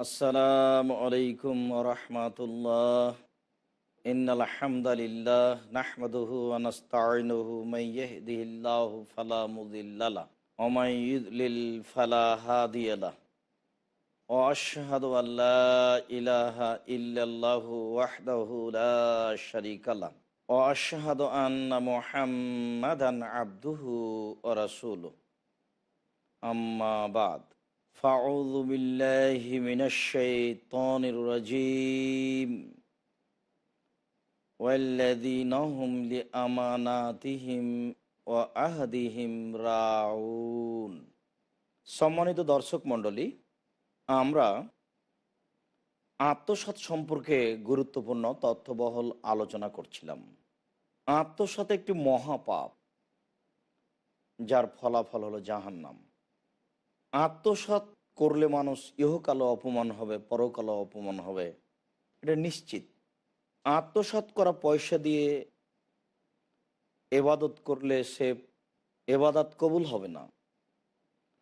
আসসালামু আলাইকুম রহমাতুল্লাহ ইন্নাল হামদালিল্লাহ নাহমাদুহু ওয়া নাস্তাঈনুহু মান ইয়াহদিহিল্লাহু ফালা মুদিল্লালা ইলাহা ইল্লাল্লাহু ওয়াহদাহু লা শারীকালা ওয়া আশহাদু আন্না মুহাম্মাদান আবদুহু ওয়া বাদ। أما بعد فأعوذ بالله من الشيطان الرجيم والذين هم لأماناتهم وأهدهم راعون সম্মানিত দর্শক মণ্ডলী আমরা আত্মসাৎ সম্পর্কে গুরুত্বপূর্ণ তথ্যবহল আলোচনা করছিলাম আত্মসাৎ একটি মহাপাপ যার ফলাফল হলো জাহান্নাম আত্মসাৎ করলে মানুষ ইহকালও অপমান হবে পরকালও অপমান হবে। এটা নিশ্চিত। আত্মসাৎ করা পয়সা দিয়ে এবাদত করলে সে এবাদত কবুল হবে না।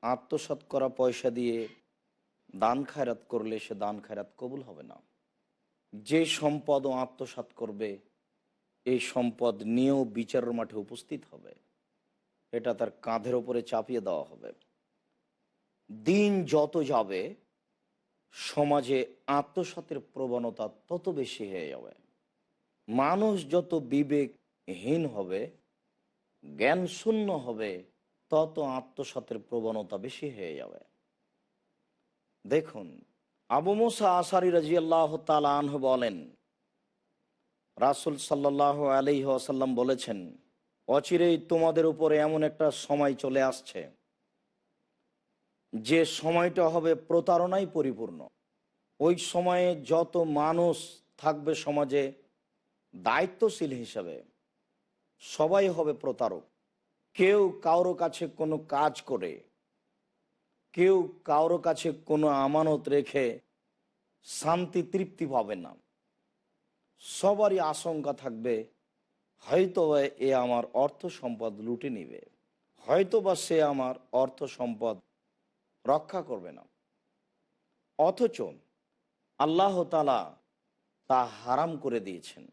আত্মসাৎ করা পয়সা দিয়ে দান খায়রাত করলে সে দান খায়রাত কবুল হবে না। যে সম্পদ ও আত্মসাৎ করবে, এই সম্পদ নিয়েও বিচারের মাঠে উপস্থিত হবে। এটা তার কাঁধের ওপরে চাপিয়ে দেওয়া হবে। দিন যত যাবে, সমাজে আত্মসাতের প্রবণতা তত বেশি হয়ে যাবে। মানুষ যত বিবেকহীন হবে জ্ঞান শূন্য হবে, তত আত্মসাতের প্রবণতা বেশি হয়ে যাবে। দেখুন, আবু মুসা আসারি রাজি আল্লাহ তালাহ বলেন, রাসুল সাল্লাহ আলি আসাল্লাম বলেছেন, অচিরেই তোমাদের উপরে এমন একটা সময় চলে আসছে যে সময়টা হবে প্রতারণাই পরিপূর্ণ। ওই সময়ে যত মানুষ থাকবে সমাজে, দায়িত্বশীল হিসাবে, সবাই হবে প্রতারক। কেউ কারও কাছে কোনো কাজ করে, কেউ কারও কাছে কোনো আমানত রেখে শান্তি, তৃপ্তি পাবে না। সবারই আশঙ্কা থাকবে, হয়তো এ আমার অর্থ সম্পদ লুটে নিবে, হয়তো বা সে আমার অর্থ সম্পদ রক্ষা করবে না। অথচ আল্লাহ তালা তা হারাম করে দিয়েছেন।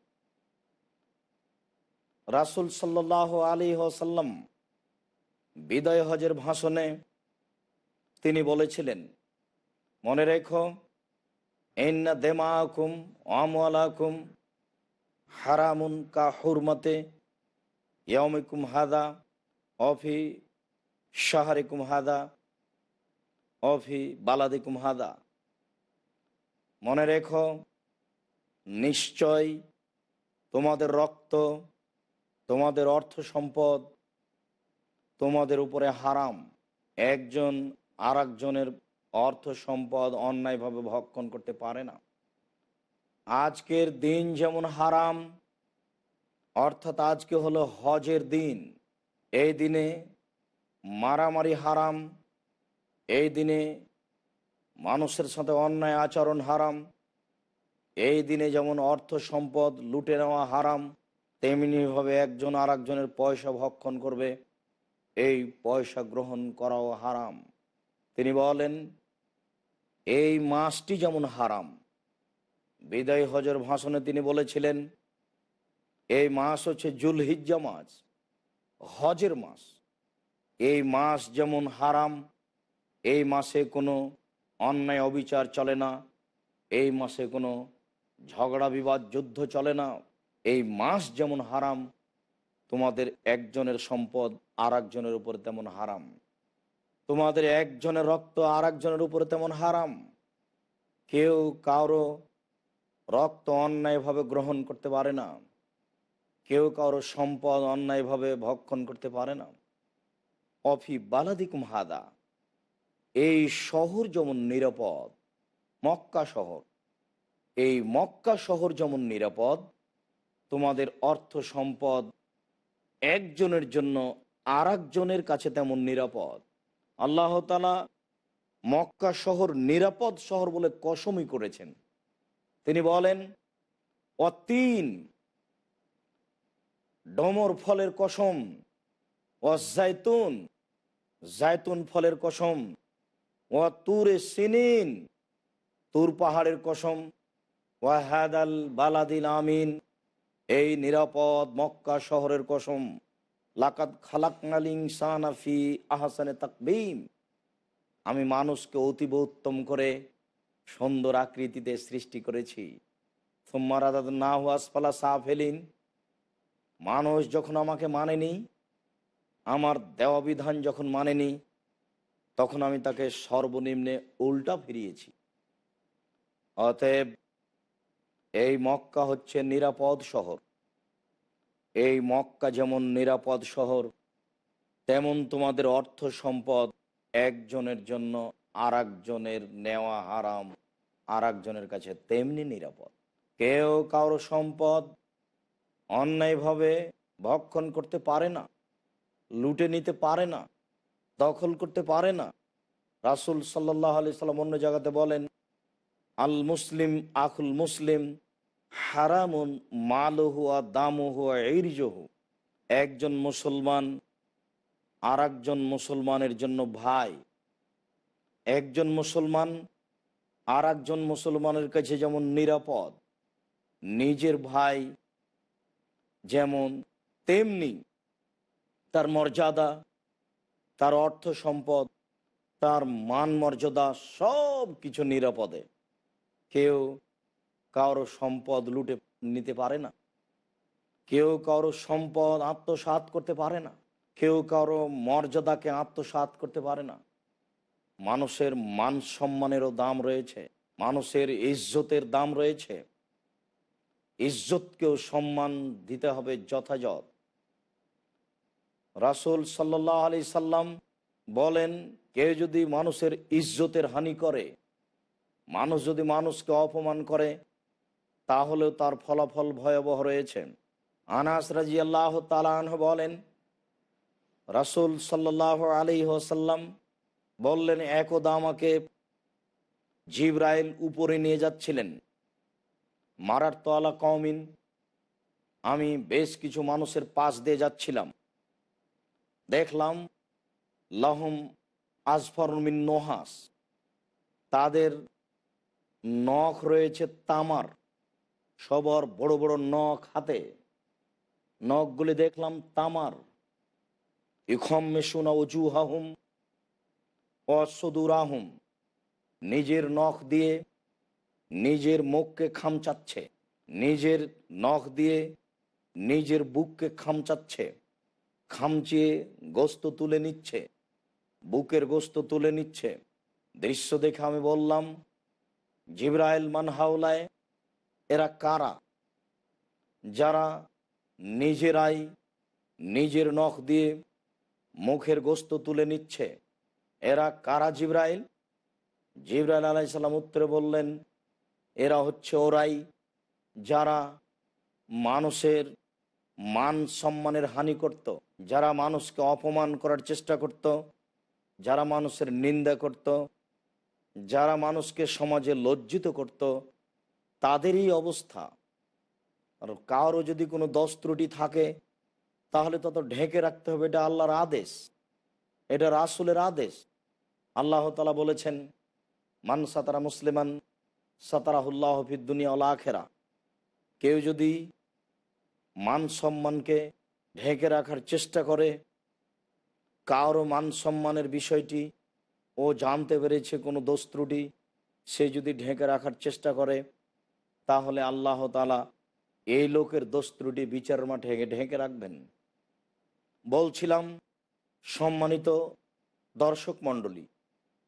রাসুল সাল্লাহ আলী সাল্লাম বিদয় হজের ভাষণে তিনি বলেছিলেন, মনে রেখো এন্না দেমা দেমাকুম আমওয়ালাকুম হারামুন কা হুরমতে ইয়মিকুম হাদা অফি শাহরিকুম হাদা অফি বালাদিকুম হাদা। মনে রেখো, নিশ্চয় তোমাদের রক্ত, তোমাদের অর্থ সম্পদ তোমাদের উপরে হারাম। একজন আর অর্থ সম্পদ অন্যায়ভাবে ভক্ষণ করতে পারে না। আজকের দিন যেমন হারাম, অর্থাৎ আজকে হলো হজের দিন। এই দিনে মারামারি হারাম এই দিনে মানুষের সাথে অন্যায় আচরণ হারাম। এই দিনে যেমন অর্থ সম্পদ লুটে নেওয়া হারাম, তেমনিভাবে একজন আর একজনের পয়সা ভক্ষণ করবে, এই পয়সা গ্রহণ করাও হারাম। তিনি বলেন, এই মাসটি যেমন হারাম। বিদায় হজর ভাষণে তিনি বলেছিলেন, এই মাস হচ্ছে জুলহিজ্জা মাস, হজের মাস। এই মাস যেমন হারাম এই মাসে কোনো অন্যায় অবিচার চলে না, এই মাসে কোনো ঝগড়া বিবাদ যুদ্ধ চলে না, এই মাস যেমন হারাম, তোমাদের একজনের সম্পদ আর একজনের উপর তেমন হারাম। তোমাদের একজনের রক্ত আর একজনের উপরে তেমন হারাম। কেউ কারও রক্ত অন্যায়ভাবে গ্রহণ করতে পারে না। কেউ কারও সম্পদ অন্যায়ভাবে ভক্ষণ করতে পারে না। অফি বালাদিকুম হাদা। এই শহর যেমন নিরাপদ, মক্কা শহর, এই মক্কা শহর যেমন নিরাপদ, তোমাদের অর্থ সম্পদ একজনের জন্য আর একজনের কাছে তেমন নিরাপদ। আল্লাহ তালা মক্কা শহর নিরাপদ শহর বলে কসমই করেছেন। তিনি বলেন, অতিন ডমর ফলের কসম ও জায়তুন জায়তুন ফলের কসম ও তুরে সিনিন, তুর পাহাড়ের কসম ওয়াহাদ আল বালাদিল আমিন, এই নিরাপদ মক্কা শহরের কসম লাকাত খালাকাল ইনসানাফি আহসানে তাকবিম, আমি মানুষকে অতীব উত্তম করে সুন্দর আকৃতিতে সৃষ্টি করেছি। সোম্মারাদ না হুয়াসপালা সাফেলিন, মানুষ যখন আমাকে মানেনি, আমার দেওয়া বিধান যখন মানেনি তখন আমি তাকে সর্বনিম্নে উল্টা ফিরিয়েছি। অতএব এই মক্কা হচ্ছে নিরাপদ শহর। এই মক্কা যেমন নিরাপদ শহর, তেমন তোমাদের অর্থ সম্পদ একজনের জন্য আর নেওয়া হারাম আর একজনের কাছে তেমনি নিরাপদ। কেউ কারও সম্পদ অন্যায়ভাবে ভক্ষণ করতে পারে না, লুটে নিতে পারে না দখল করতে পারে না। রাসুল সাল্লাহ আলি সাল্লাম অন্য জায়গাতে বলেন, আল মুসলিম আখুল মুসলিম হারামুন মালহু আ দামহু এইরজহু একজন মুসলমান আর মুসলমানের জন্য ভাই। একজন মুসলমান আর মুসলমানের কাছে যেমন নিরাপদ, নিজের ভাই যেমন তেমনি তার মর্যাদা তার অর্থ সম্পদ, তার মান মর্যাদা সব কিছু নিরাপদে। কেউ কারও সম্পদ লুটে নিতে পারে না। কেউ কারও সম্পদ আত্মসাত করতে পারে না। কেউ কারও মর্যাদাকে আত্মসাত করতে পারে না। মানুষের মান সম্মানেরও দাম রয়েছে। মানুষের ইজ্জতের দাম রয়েছে। ইজ্জতকেও সম্মান দিতে হবে যথাযথ। রাসুল সাল্লাহ আলি সাল্লাম বলেন, কেউ যদি মানুষের ইজ্জতের হানি করে, মানুষ যদি মানুষকে অপমান করে, তাহলেও তার ফলাফল ভয়াবহ রয়েছে। আনাস রাজি আল্লাহ তালাহ বলেন, রাসুল সাল্লাহ আলি ওসাল্লাম বললেন, একদা আমাকে জিব্রাইল উপরে নিয়ে যাচ্ছিলেন। মারার তোয়ালা কমিন আমি বেশ কিছু মানুষের পাশ দিয়ে যাচ্ছিলাম। দেখলাম লহম আজফরমিন নোহাস। তাদের নখ রয়েছে তামার। সবর বড় বড় নখ হাতে। নখগুলি দেখলাম তামার। ইখম মেশুনা হাহুম অসদুরাহুম নিজের নখ দিয়ে নিজের মুখকে খামচাচ্ছে। নিজের নখ দিয়ে নিজের বুককে খামচাচ্ছে। খামচিয়ে গোস্ত তুলে নিচ্ছে, বুকের গোস্ত তুলে নিচ্ছে। দৃশ্য দেখে আমি বললাম, জিব্রাইল মানহাউলায় এরা কারা? যারা নিজেরাই নিজের নখ দিয়ে মুখের গোস্ত তুলে নিচ্ছে, এরা কারা জিব্রাইল? জিব্রাইল আলাইসাল্লাম উত্তরে বললেন, এরা হচ্ছে ওরাই যারা মানুষের মান সম্মানের হানি করত। যারা মানুষকে অপমান করার চেষ্টা করত। যারা মানুষের নিন্দা করত। যারা মানুষকে সমাজে লজ্জিত করত। তাদেরই অবস্থা আর কারও যদি কোনো দশ ত্রুটি থাকে, তাহলে তত ঢেকে রাখতে হবে, এটা আল্লাহর আদেশ এটা রাসুলের আদেশ আল্লাহ তালা বলেছেন, মান সাতারা মুসলিমান, সাতারাহুল্লাহ দুনিয়া আখেরা কেউ যদি মান সম্মানকে ঢেকে রাখার চেষ্টা করে। কারও মান সম্মানের বিষয়টি ও জানতে পেরেছে কোনো দোষ ত্রুটি, সে যদি ঢেকে রাখার চেষ্টা করে, তাহলে আল্লাহ তালা এই লোকের দোষ ত্রুটি বিচার মাঠে ঢেকে রাখবেন। বলছিলাম, সম্মানিত দর্শক মণ্ডলী,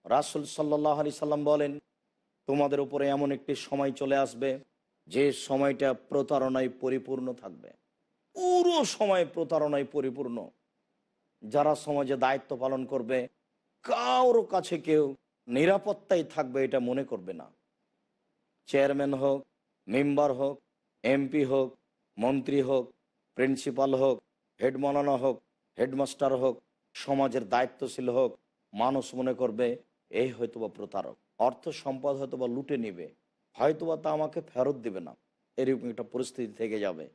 রাসুল সাল্লাহ আলি সাল্লাম বলেন, তোমাদের উপরে এমন একটি সময় চলে আসবে যে সময়টা প্রতারণায় পরিপূর্ণ থাকবে। পুরো সময় প্রতারণায় পরিপূর্ণ। যারা সমাজে দায়িত্ব পালন করবে, কারও কাছে কেউ নিরাপত্তাই থাকবে এটা মনে করবে না। চেয়ারম্যান হোক, মেম্বার হোক, এমপি হোক, মন্ত্রী হোক, প্রিন্সিপাল হোক, হেড হোক, হেডমাস্টার হোক, সমাজের দায়িত্বশীল হোক, মানুষ মনে করবে, এই হয়তোবা প্রতারক। অর্থ সম্পদ হয়তোবা লুটে নিবে। হয়তোবা তা আমাকে ফেরত দিবে না। এরকম একটা পরিস্থিতি থেকে যাবে।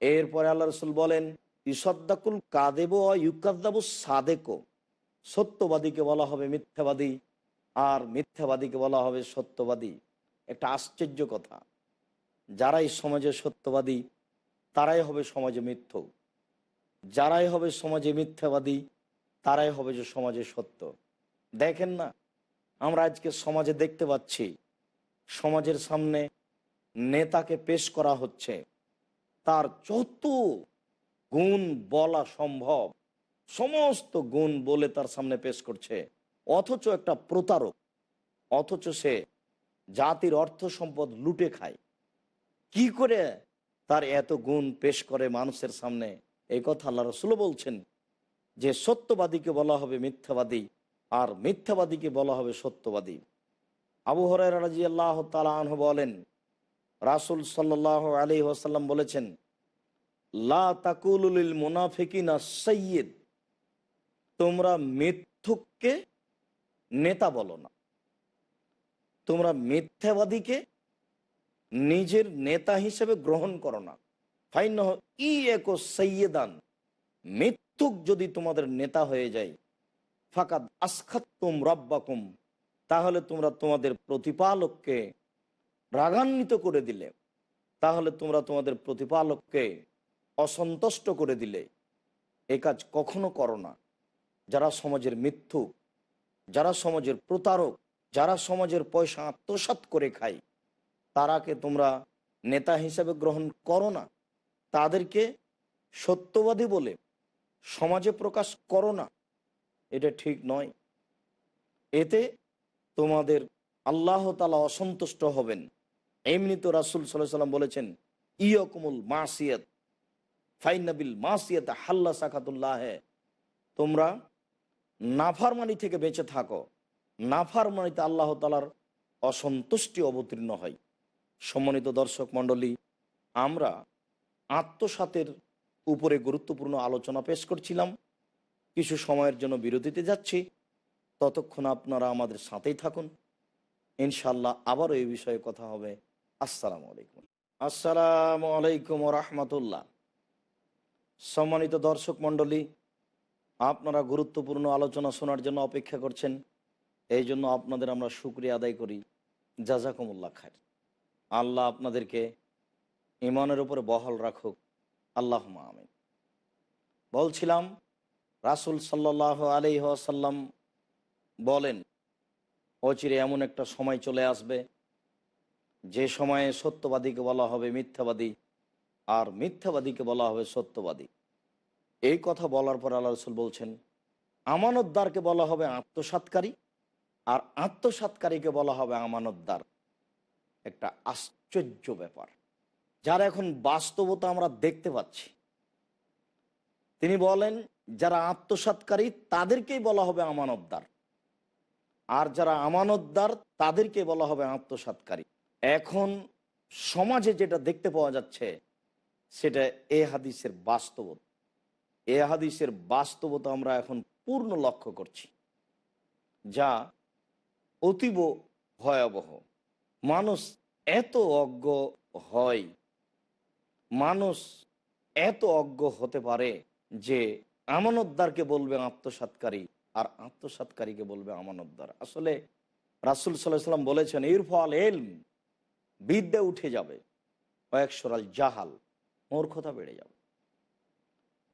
এরপরে আল্লাহ রসুল বলেন, ইসদ্দাকুল কাদেব ইউকাদ্দাবু সাদেকো। সত্যবাদীকে বলা হবে মিথ্যাবাদী, আর মিথ্যাবাদীকে বলা হবে সত্যবাদী। একটা আশ্চর্য কথা। যারাই সমাজে সত্যবাদী, তারাই হবে সমাজে মিথ্য। যারাই হবে সমাজে মিথ্যাবাদী, তারাই হবে যে সমাজে সত্য। দেখেন না, আমরা আজকে সমাজে দেখতে পাচ্ছি সমাজের সামনে নেতাকে পেশ করা হচ্ছে। তার যত গুণ বলা সম্ভব, সমস্ত গুণ বলে তার সামনে পেশ করছে। অথচ একটা প্রতারক, অথচ সে জাতির অর্থ সম্পদ লুটে খায়। কি করে তার এত গুণ পেশ করে মানুষের সামনে? এই কথা আল্লাহ রসুল বলছেন যে, সত্যবাদীকে বলা হবে মিথ্যাবাদী, আর মিথ্যাবাদীকে বলা হবে সত্যবাদী। আবু হরাই রাজি বলেন, রাসুল সাল্লাহ আলী ওয়াসাল্লাম বলেছেন, লা তাকুলুল মুনাফিকিনা সৈয়দ, তোমরা মিথ্যুককে নেতা বলো না। তোমরা মিথ্যাবাদীকে নিজের নেতা হিসেবে গ্রহণ করো না। ফাইন ই এক সৈয়দান, মিথ্যুক যদি তোমাদের নেতা হয়ে যায় ফাঁকাত আসখাত্তুম রব্বাকুম তাহলে তোমরা তোমাদের প্রতিপালককে রাগান্বিত করে দিলে। তাহলে তোমরা তোমাদের প্রতিপালককে অসন্তুষ্ট করে দিলে। এ কাজ কখনো করো না। যারা সমাজের মিথ্যুক যারা সমাজের প্রতারক, যারা সমাজের পয়সা আত্মসাত করে খায়, তারাকে তোমরা নেতা হিসেবে গ্রহণ করো না। তাদেরকে সত্যবাদী বলে সমাজে প্রকাশ করো না। এটা ঠিক নয়। এতে তোমাদের আল্লাহ তালা অসন্তুষ্ট হবেন। এমনি তো রাসুল সাল্লাহ সাল্লাম বলেছেন, ইয়কুমুল মাসিয়ত ফাইনাবিল মাসিয়ত হাল্লা সাকাতুল্লাহ। তোমরা নাফারমানি থেকে বেঁচে থাকো। নাফারমানিতে আল্লাহ তালার অসন্তুষ্টি অবতীর্ণ হয়। সম্মানিত দর্শক মণ্ডলী, আমরা আত্মসাতের উপরে গুরুত্বপূর্ণ আলোচনা পেশ করছিলাম। কিছু সময়ের জন্য বিরতিতে যাচ্ছি। ততক্ষণ আপনারা আমাদের সাথেই থাকুন। ইনশাল্লাহ আবারও এই বিষয়ে কথা হবে। আসসালামু আলাইকুম। আসসালামু আলাইকুম রহমতুল্লাহ। সম্মানিত দর্শক মণ্ডলী, আপনারা গুরুত্বপূর্ণ আলোচনা শোনার জন্য অপেক্ষা করছেন। এই জন্য আপনাদের আমরা সুক্রিয়া আদায় করি। জাজাকুমুল্লাহ খায় আল্লাহ আপনাদেরকে ইমানের উপরে বহাল রাখুক। আল্লাহ আমিন। বলছিলাম, রাসুল সাল্লাহ আলি আসাল্লাম বলেন, অচিরে এমন একটা সময় চলে আসবে, যে সময়ে সত্যবাদীকে বলা হবে মিথ্যাবাদী আর মিথ্যাবাদীকে বলা হবে সত্যবাদী। এই কথা বলার পর আল্লাহ রসুল বলছেন, আমানতদারকে বলা হবে আত্মসাতকারী আর আত্মসাতকারীকে বলা হবে আমানতদার। একটা আশ্চর্য ব্যাপার। যার এখন বাস্তবতা আমরা দেখতে পাচ্ছি। তিনি বলেন, যারা আত্মসাতকারী তাদেরকেই বলা হবে আমানতদার। আর যারা আমানতদার, তাদেরকে বলা হবে আত্মসাতকারী এখন সমাজে যেটা দেখতে পাওয়া যাচ্ছে, সেটা এ হাদিসের বাস্তবতা। এ হাদিসের বাস্তবতা আমরা এখন পূর্ণ লক্ষ্য করছি, যা অতীব ভয়াবহ। মানুষ এত অজ্ঞ হয়, মানুষ এত অজ্ঞ হতে পারে যে আমানতদারকে বলবে আত্মসাতকারী আর আত্মসাতকারীকে বলবে আমানতদার। আসলে রাসুল সাল্লাম বলেছেন এর ফল এলম বিদ্যা উঠে যাবে কয়েক সরাল জাহাল, মূর্খতা বেড়ে যাবে।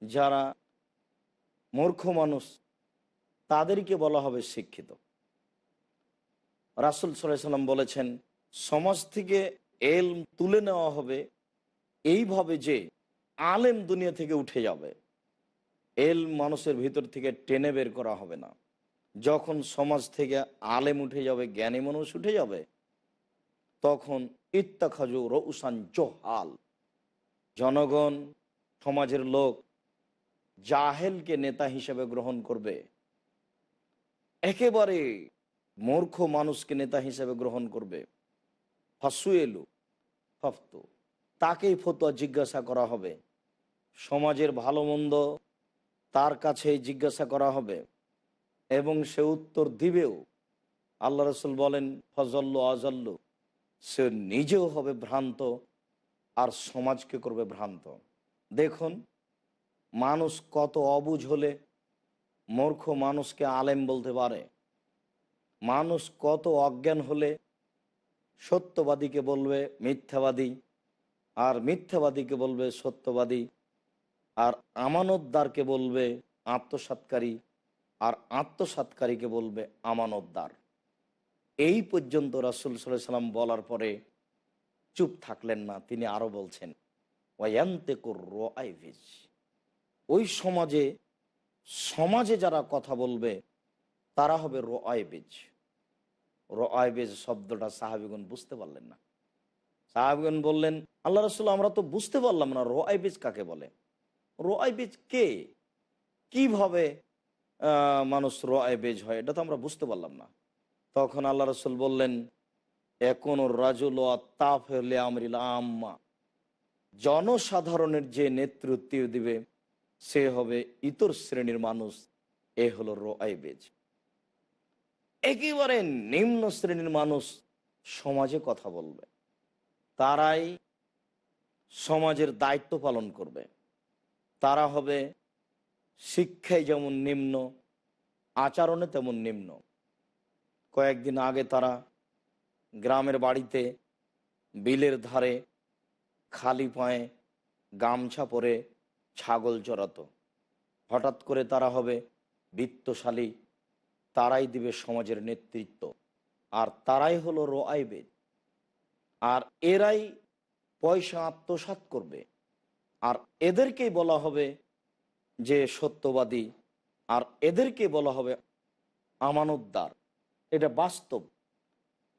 যারা মূর্খ মানুষ, তাদেরকে বলা হবে শিক্ষিত। রাসুল সাল্লাম বলেছেন, সমাজ থেকে এলম তুলে নেওয়া হবে, এইভাবে যে আলেম দুনিয়া থেকে উঠে যাবে এল মানুষের ভিতর থেকে টেনে বের করা হবে না। যখন সমাজ থেকে আলেম উঠে যাবে, জ্ঞানী মানুষ উঠে যাবে, তখন ইত্তাখাজু রৌসান জোহাল। জনগণ, সমাজের লোক জাহেলকে নেতা হিসেবে গ্রহণ করবে। একেবারে মূর্খ মানুষকে নেতা হিসেবে গ্রহণ করবে। ফাসুয়েলু, ফফতু, তাকেই ফতোয়া জিজ্ঞাসা করা হবে। সমাজের ভালো মন্দ তার কাছেই জিজ্ঞাসা করা হবে এবং সে উত্তর দিবেও। আল্লাহ রসুল বলেন, ফজল্লু আজল্লু। সে নিজেও হবে ভ্রান্ত আর সমাজকে করবে ভ্রান্ত। দেখুন, মানুষ কত অবুঝ হলে মূর্খ মানুষকে আলেম বলতে পারে। মানুষ কত অজ্ঞান হলে সত্যবাদীকে বলবে মিথ্যাবাদী, আর মিথ্যাবাদীকে বলবে সত্যবাদী। আর আমানতদারকে বলবে আত্মসাৎকারী আর আত্মসাৎকারীকে বলবে আমানতদার। এই পর্যন্ত রাসুল সাল্লাহ সাল্লাম বলার পরে চুপ থাকলেন না, তিনি আরও বলছেন ওয়ান্তে আইভিজ ওই সমাজে সমাজে যারা কথা বলবে, তারা হবে রো আইবেজ রো আইবেজ শব্দটা সাহাবিগুন বুঝতে পারলেন না। সাহাবিগুন বললেন, আল্লাহ রসুল, আমরা তো বুঝতে পারলাম না রো আইবেজ কাকে বলে? রো আইবেজ কে? কীভাবে মানুষ রো আইবেজ হয়, এটা তো আমরা বুঝতে পারলাম না। তখন আল্লাহ রসুল বললেন, এখন রাজুল তাফ হলে আমরিল আম্মা। জনসাধারণের যে নেতৃত্ব দিবে, সে হবে ইতর শ্রেণির মানুষ, এ হলো রোআবেজ একেবারে নিম্ন শ্রেণির মানুষ সমাজে কথা বলবে। তারাই সমাজের দায়িত্ব পালন করবে। তারা হবে শিক্ষায় যেমন নিম্ন, আচরণে তেমন নিম্ন। কয়েকদিন আগে তারা গ্রামের বাড়িতে বিলের ধারে খালি পায়ে গামছা পরে ছাগল চড়াতো। হঠাৎ করে তারা হবে বৃত্তশালী, তারাই দিবে সমাজের নেতৃত্ব। আর তারাই হলো রোআইবেদ আর এরাই পয়সা আত্মসাৎ করবে। আর এদেরকেই বলা হবে যে সত্যবাদী, আর এদেরকে বলা হবে আমানতদার। এটা বাস্তব।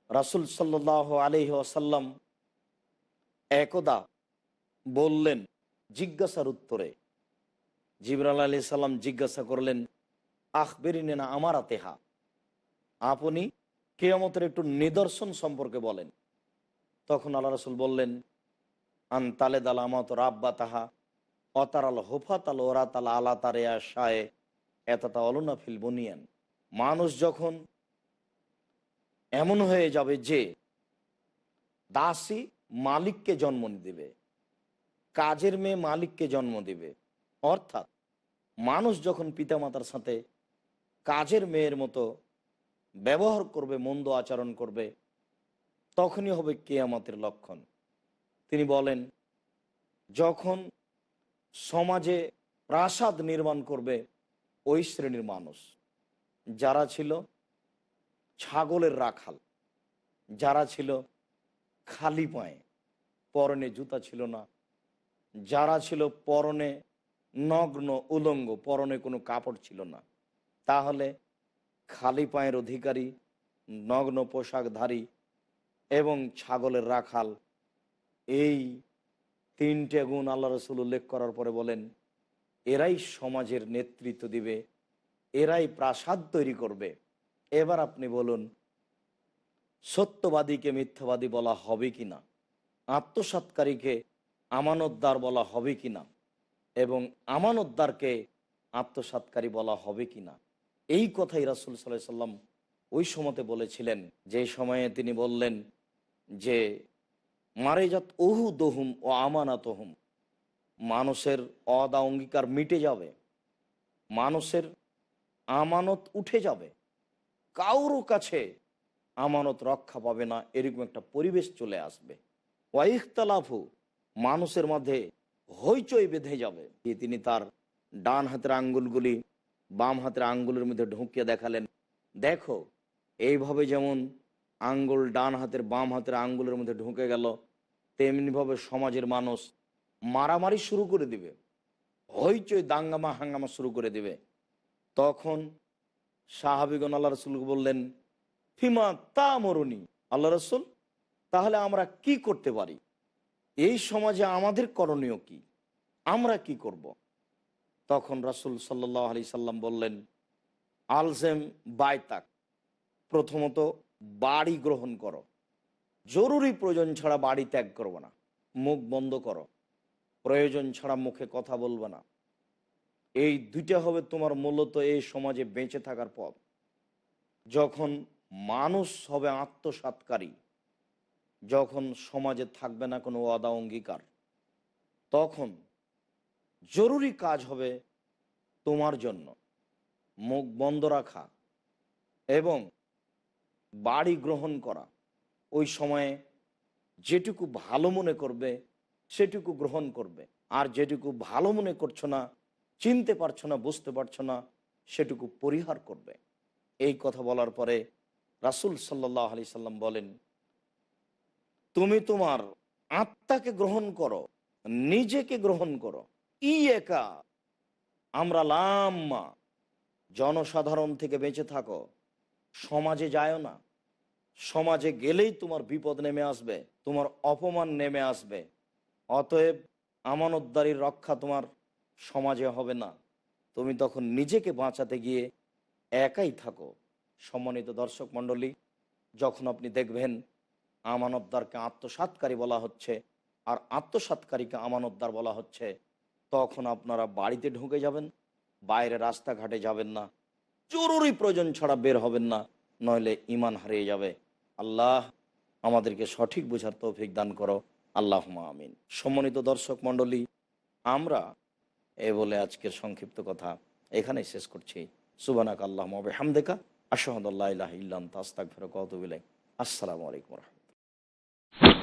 রাসুল সাল্লাহ আলহি আসাল্লাম একদা বললেন জিজ্ঞাসার উত্তরে। জিবরাল আলি সাল্লাম জিজ্ঞাসা করলেন, আখবেরিনে না আমার আতেহা আপনি কেয়ামতের একটু নিদর্শন সম্পর্কে বলেন। তখন আল্লাহ রসুল বললেন আন তালে দাল আমাত রাব্বা তাহা অতারাল হোফাত আল ওরাত আল আলা তারে আশায় এতটা অলনা ফিল বনিয়ান। মানুষ যখন এমন হয়ে যাবে যে দাসী মালিককে জন্ম দিবে, কাজের মেয়ে মালিককে জন্ম দিবে, অর্থাৎ মানুষ যখন পিতামাতার সাথে কাজের মেয়ের মতো ব্যবহার করবে, মন্দ আচরণ করবে, তখনই হবে কেয়ামতের লক্ষণ। তিনি বলেন, যখন সমাজে প্রাসাদ নির্মাণ করবে, ওই শ্রেণির মানুষ, যারা ছিল ছাগলের রাখাল, যারা ছিল খালি পায়ে, পরনে জুতা ছিল না, যারা ছিল পরনে নগ্ন উলঙ্গ, পরনে কোনো কাপড় ছিল না, তাহলে খালি পায়ের অধিকারী, নগ্ন পোশাকধারী এবং ছাগলের রাখাল এই তিনটে গুণ আল্লাহ রসুল উল্লেখ করার পরে বলেন, এরাই সমাজের নেতৃত্ব দিবে, এরাই প্রাসাদ তৈরি করবে। এবার আপনি বলুন, সত্যবাদীকে মিথ্যাবাদী বলা হবে কি না আত্মসাৎকারীকে আমানতদার বলা হবে কি না এবং আমানতদারকে আত্মসাৎকারী বলা হবে কি না এই কথাই রাসুল সাল্লাম ওই সময়তে বলেছিলেন। যে সময়ে তিনি বললেন যে মারেজাত ওহু দহুম ও আমানাত হুম মানুষের অদা অঙ্গীকার মিটে যাবে। মানুষের আমানত উঠে যাবে। কারও কাছে আমানত রক্ষা পাবে না, এরকম একটা পরিবেশ চলে আসবে। ওয়াইখতালাফু মানুষের মধ্যে হইচই বেঁধে যাবে। তিনি তার ডান হাতের আঙ্গুলগুলি বাম হাতের আঙ্গুলের মধ্যে ঢুকিয়ে দেখালেন। দেখো, এইভাবে যেমন আঙ্গুল ডান হাতের, বাম হাতের আঙ্গুলের মধ্যে ঢুকে গেল। তেমনিভাবে সমাজের মানুষ মারামারি শুরু করে দিবে। হইচই দাঙ্গামা হাঙ্গামা শুরু করে দিবে। তখন সাহাবিগণ আল্লাহ রসুলকে বললেন, ফিমা তা মরুনি? আল্লাহ রসুল, তাহলে আমরা কি করতে পারি? এই সমাজে আমাদের করণীয় কি? আমরা কি করব। তখন রাসুল সাল্লাহ আলি সাল্লাম বললেন, আলজেম বাইতাক প্রথমত বাড়ি গ্রহণ করো। জরুরি প্রয়োজন ছাড়া বাড়ি ত্যাগ করব না। মুখ বন্ধ করো। প্রয়োজন ছাড়া মুখে কথা বলবে না। এই দুইটা হবে তোমার মূলত এই সমাজে বেঁচে থাকার পথ। যখন মানুষ হবে আত্মসাতকারী যখন সমাজে থাকবে না কোনো অদা অঙ্গীকার তখন জরুরি কাজ হবে তোমার জন্য। মুখ বন্ধ রাখা এবং বাড়ি গ্রহণ করা। ওই সময়ে যেটুকু ভালো মনে করবে, সেটুকু গ্রহণ করবে। আর যেটুকু ভালো মনে করছ না, চিনতে পারছ না, বুঝতে পারছ না, সেটুকু পরিহার করবে। এই কথা বলার পরে রাসুল সাল্লাহ আলি সাল্লাম বলেন, তুমি তোমার আত্মাকে গ্রহণ করো, নিজেকে গ্রহণ করো। ই একা আমরা লাম্মা, জনসাধারণ থেকে বেঁচে থাকো। সমাজে যায় না। সমাজে গেলেই তোমার বিপদ নেমে আসবে, তোমার অপমান নেমে আসবে। অতএব আমানতদারির রক্ষা তোমার সমাজে হবে না। তুমি তখন নিজেকে বাঁচাতে গিয়ে একাই থাকো। সম্মানিত দর্শক মণ্ডলী, যখন আপনি দেখবেন আমানতদারকে আত্মসাতকারী বলা হচ্ছে আর আত্মসাতকারীকে আমানতদার বলা হচ্ছে, তখন আপনারা বাড়িতে ঢুকে যাবেন, বাইরে রাস্তাঘাটে যাবেন না। জরুরি প্রয়োজন ছাড়া বের হবেন না, নইলে ইমান হারিয়ে যাবে। আল্লাহ আমাদেরকে সঠিক বোঝার তৌফিক দান করো। আল্লাহ আমিন। সম্মানিত দর্শক মণ্ডলী, আমরা এ বলে আজকের সংক্ষিপ্ত কথা এখানেই শেষ করছি। সুবানাক আল্লাহ হামদেকা আশাহদুল্লাহ ইল্লাম তাস্তাক ফেরক আসসালামু আলাইকুম রহমতুল্লাহ।